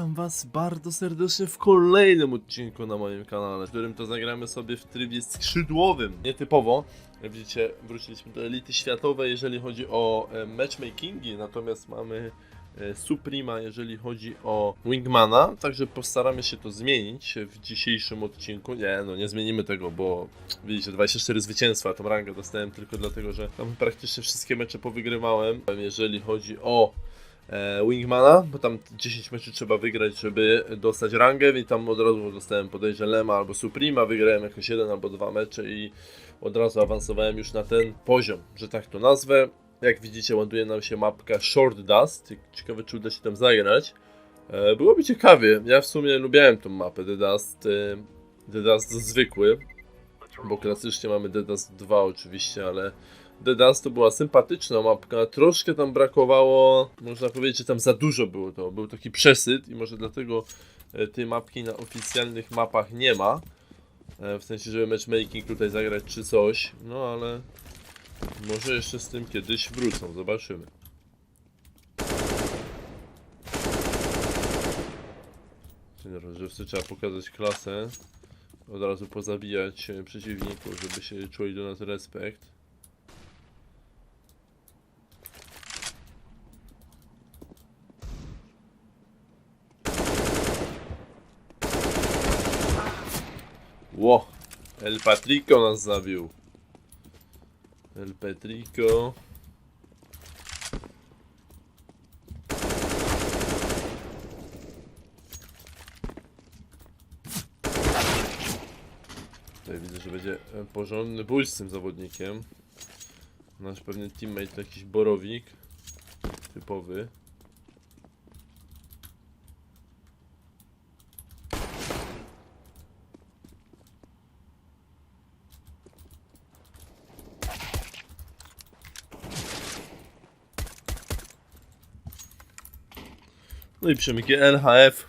Witam was bardzo serdecznie w kolejnym odcinku na moim kanale, w którym to zagramy sobie w trybie skrzydłowym. Nietypowo, jak widzicie, wróciliśmy do elity światowej, jeżeli chodzi o e, matchmakingi, natomiast mamy e, Suprema, jeżeli chodzi o Wingmana, także postaramy się to zmienić w dzisiejszym odcinku. Nie, no nie zmienimy tego, bo widzicie, 24 zwycięstwa, tą rangę dostałem tylko dlatego, że tam praktycznie wszystkie mecze powygrywałem. Jeżeli chodzi o Wingmana, bo tam 10 meczy trzeba wygrać, żeby dostać rangę i tam od razu dostałem podejrzenie Lema albo Suprema, wygrałem jakoś jeden albo dwa mecze i od razu awansowałem już na ten poziom, że tak to nazwę. Jak widzicie ładuje nam się mapka Short Dust, ciekawe czy uda się tam zagrać. E, byłoby ciekawie, ja w sumie lubiałem tą mapę The Dust, e, The Dust zwykły, bo klasycznie mamy The Dust 2 oczywiście, ale The to była sympatyczna mapka, troszkę tam brakowało, można powiedzieć, że tam za dużo było to, był taki przesyt i może dlatego e, tej mapki na oficjalnych mapach nie ma, e, w sensie, żeby matchmaking tutaj zagrać czy coś, no ale może jeszcze z tym kiedyś wrócą, zobaczymy. Czyli rozgrzewce trzeba pokazać klasę, od razu pozabijać e, przeciwników, żeby się czuli do nas respekt. Patrico nas zabił. El Patrico. Tutaj widzę, że będzie porządny bój z tym zawodnikiem. Nasz pewnie teammate to jakiś borowik. Typowy. No i przemyki LHF.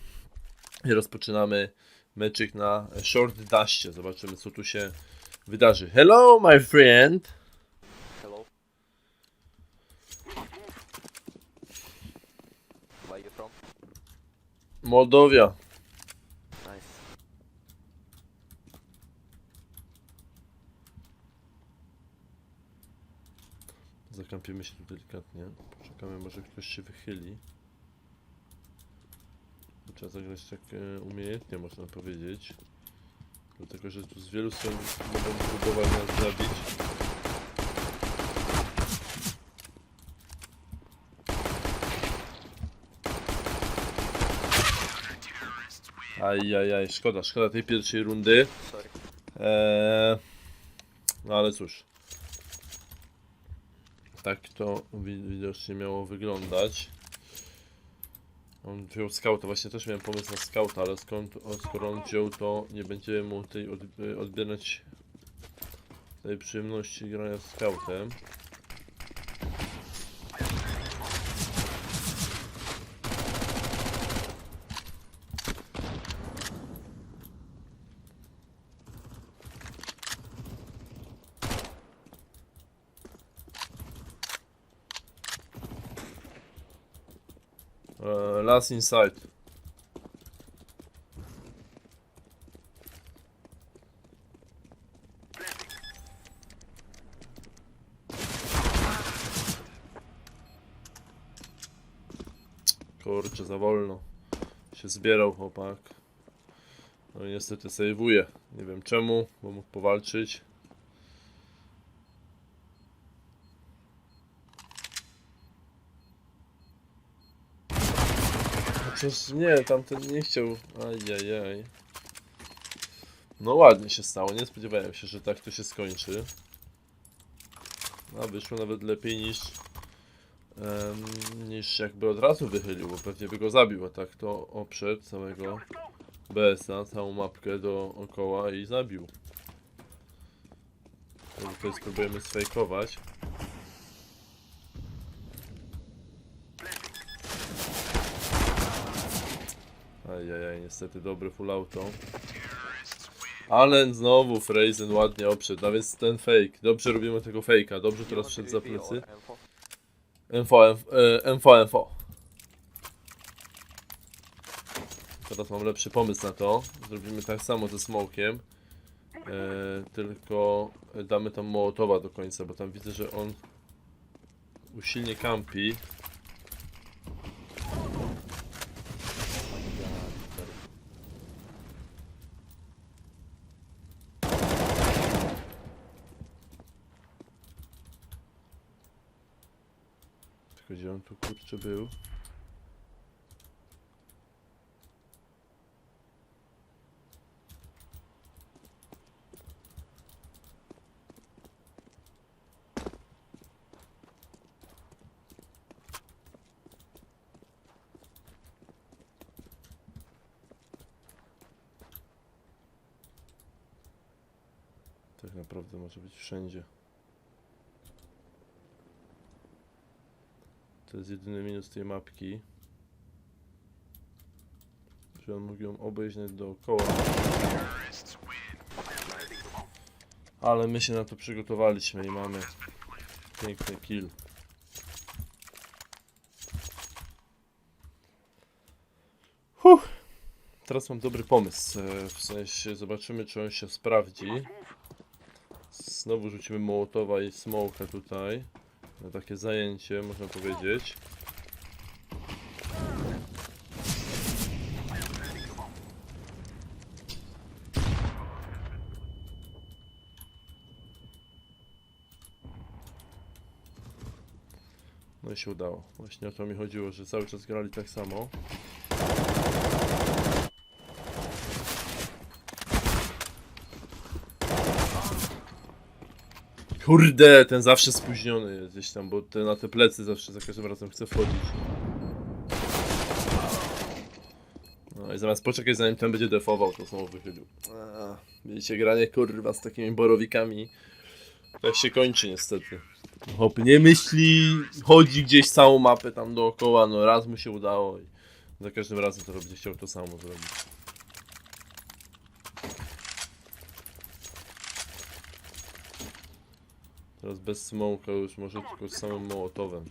I rozpoczynamy meczyk na short dashcie. Zobaczymy co tu się wydarzy. Hello my friend. Hello. Where you from? Moldowia. Nice. Zakampimy się tu delikatnie. Poczekamy, może ktoś się wychyli. Trzeba zagrać tak e, umiejętnie, można powiedzieć. Dlatego, że tu z wielu stron mogą próbować nas zabić. Ajajaj, szkoda, szkoda tej pierwszej rundy. Eee, no ale cóż. Tak to wi- widocznie miało wyglądać. On wziął skauta, właśnie też miałem pomysł na skauta, ale skąd, o, skoro on wziął, to nie będziemy mu tej od, odbierać tej przyjemności grania z skautem. Eee, last inside. Kurczę, za wolno się zbierał chłopak. No i niestety sejwuje. Nie wiem czemu, bo mógł powalczyć. Chociaż nie, tamten nie chciał. Ajajaj. No ładnie się stało, nie spodziewałem się, że tak to się skończy. A wyszło nawet lepiej niż em, niż jakby od razu wychylił, bo pewnie by go zabił, a tak to oprzedł całego BS-a, całą mapkę dookoła i zabił. To tutaj spróbujemy sfejkować. Ajajaj, niestety dobry full auto. Ale znowu Frazen ładnie oprzedł, a więc ten fake. Dobrze robimy tego fake'a, dobrze teraz wszedł za plecy. E, info, info. Teraz mam lepszy pomysł na to. Zrobimy tak samo ze smokiem. E, tylko damy tam Mołotowa do końca, bo tam widzę, że on usilnie kampi. Tylko gdzie on tu kurczę był? Tak naprawdę może być wszędzie. To jest jedyny minus tej mapki. Że on mógł ją obejrzeć dookoła. Ale my się na to przygotowaliśmy i mamy piękny kill. Huh. Teraz mam dobry pomysł. e, W sensie zobaczymy czy on się sprawdzi. Znowu rzucimy Mołotowa i Smoka tutaj. Na takie zajęcie, można powiedzieć. No i się udało. Właśnie o to mi chodziło, że cały czas grali tak samo. Kurde, ten zawsze spóźniony jest gdzieś tam, bo ten na te plecy zawsze za każdym razem chce wchodzić. No i zamiast poczekać zanim ten będzie defował, to znowu wychylił. Eee, Widzicie, granie kurwa z takimi borowikami tak się kończy niestety. Hop nie myśli, chodzi gdzieś całą mapę tam dookoła, no raz mu się udało i za każdym razem to będzie chciał to samo zrobić. Teraz bez smoka już może tylko z samym mołotowem.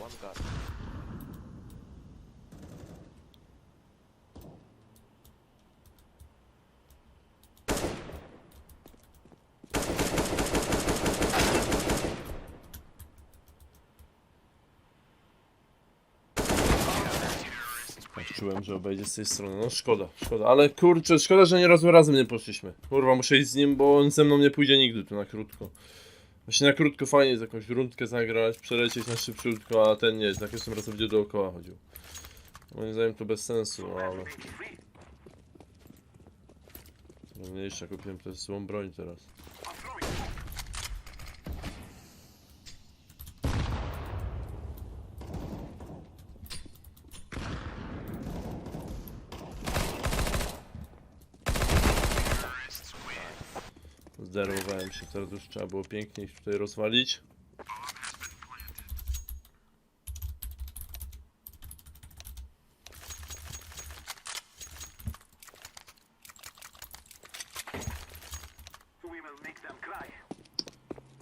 One guard. Czułem, że obejdzie z tej strony. No szkoda, szkoda. Ale kurczę, szkoda, że nie razem razem nie poszliśmy. Kurwa, muszę iść z nim, bo on ze mną nie pójdzie nigdy tu na krótko. Właśnie na krótko fajnie jest jakąś rundkę zagrać, przelecieć na szybciutko, a ten nie, za każdym razem będzie dookoła chodził. Moim zdaniem to bez sensu, ale... Mniejsza, kupiłem też złą broń teraz. Zderwowałem się, teraz już trzeba było pięknie tutaj rozwalić.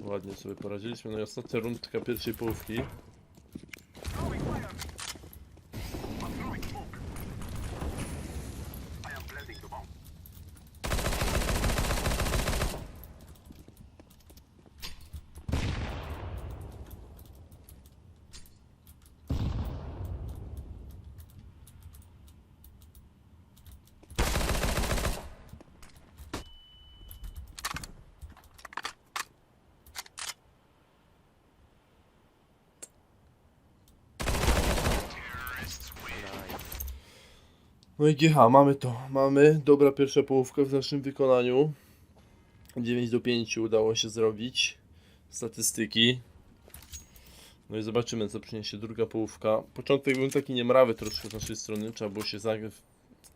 Ładnie sobie poradziliśmy. No i ostatnia rundka pierwszej połówki. No i GH, mamy to. Mamy dobra pierwsza połówka w naszym wykonaniu. 9 do 5 udało się zrobić. Statystyki. No i zobaczymy co przyniesie druga połówka. Początek był taki niemrawy troszkę z naszej strony. Trzeba było się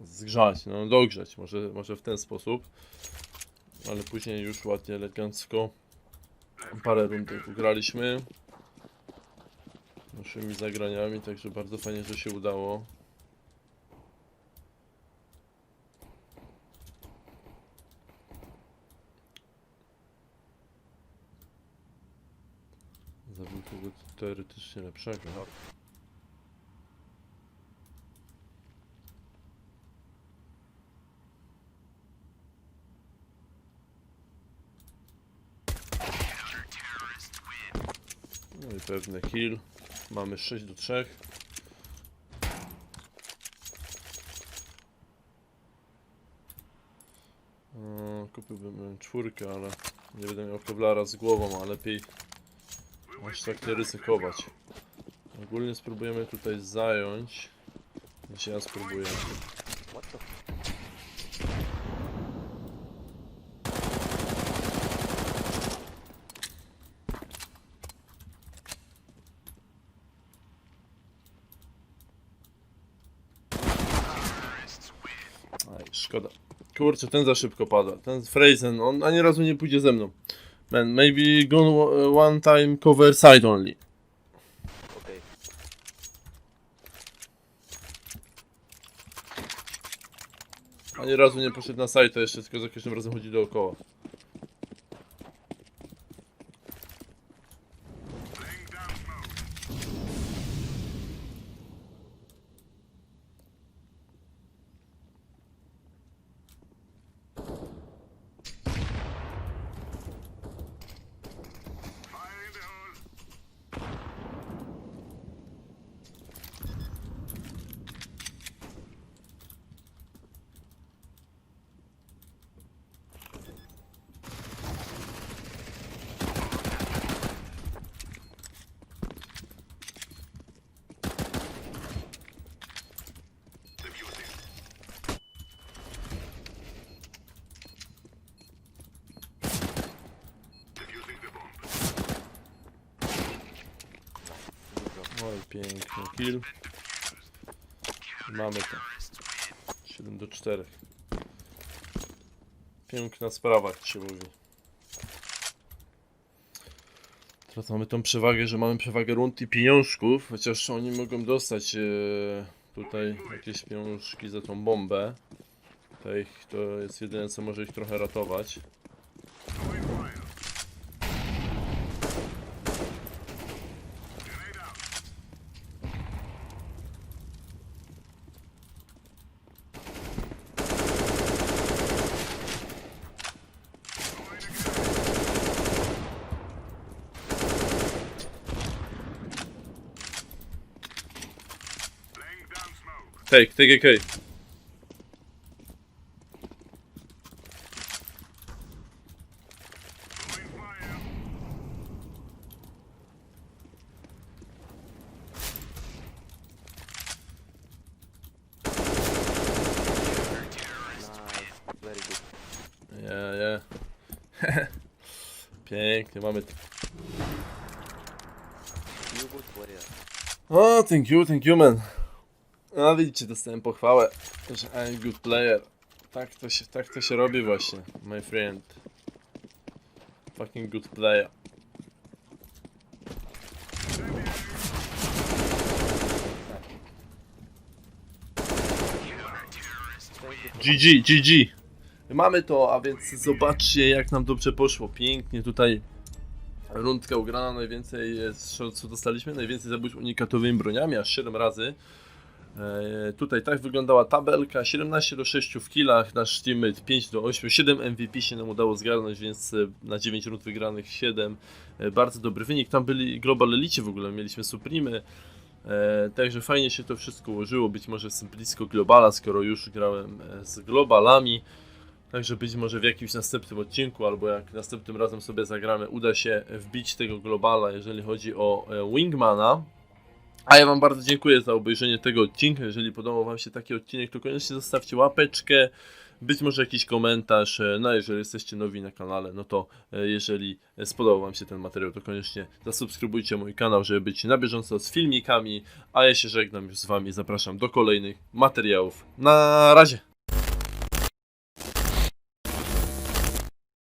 zgrzać, no dogrzać, może, może w ten sposób. Ale później już ładnie, elegancko. Parę rundek ugraliśmy. Naszymi zagraniami, także bardzo fajnie, że się udało. Tego teoretycznie lepszego. No i pewny kill. Mamy 6 do 3. O, kupiłbym czwórkę, ale nie będę miał kewlara z głową, a lepiej aż tak nie ryzykować. Ogólnie spróbujemy tutaj zająć. Jeśli ja spróbuję. Aj, szkoda. Kurczę, ten za szybko pada. Ten Frazen, on ani razu nie pójdzie ze mną. Man, maybe go one time cover side only. Okay. Ani razu nie poszedł na site, a jeszcze tylko za każdym razem chodzi dookoła. Piękny kill. Mamy to. 7 do 4. Piękna sprawa, jak się mówi. Teraz mamy tą przewagę, że mamy przewagę rund i pieniążków, chociaż oni mogą dostać e, tutaj jakieś pieniążki za tą bombę. To, to jest jedyne, co może ich trochę ratować. Take, take AK. Nice. Very good. Yeah, yeah. Pięknie, mamy to. You good player. O, thank you, thank you, man. No widzicie, dostałem pochwałę, że I'm good player. Tak to się, tak to się robi właśnie, my friend. Fucking good player. GG, GG. Mamy to, a więc zobaczcie jak nam dobrze poszło. Pięknie tutaj rundka ugrana, najwięcej jest, co dostaliśmy, najwięcej zabójstw unikatowymi broniami, aż 7 razy. E, tutaj tak wyglądała tabelka, 17 do 6 w killach, nasz teammate 5 do 8, 7 MVP się nam udało zgarnąć, więc e, na 9 rund wygranych 7, e, bardzo dobry wynik, tam byli Global Elite w ogóle, mieliśmy Supremy, także fajnie się to wszystko ułożyło, być może jestem blisko Globala, skoro już grałem z Globalami, Także być może w jakimś następnym odcinku, albo jak następnym razem sobie zagramy, uda się wbić tego globala, jeżeli chodzi o Wingmana. A ja Wam bardzo dziękuję za obejrzenie tego odcinka. Jeżeli podobał Wam się taki odcinek, to koniecznie zostawcie łapeczkę, być może jakiś komentarz. e, No, jeżeli jesteście nowi na kanale, no to e, jeżeli spodobał Wam się ten materiał, to koniecznie zasubskrybujcie mój kanał, żeby być na bieżąco z filmikami. A ja się żegnam już z Wami, zapraszam do kolejnych materiałów. Na razie!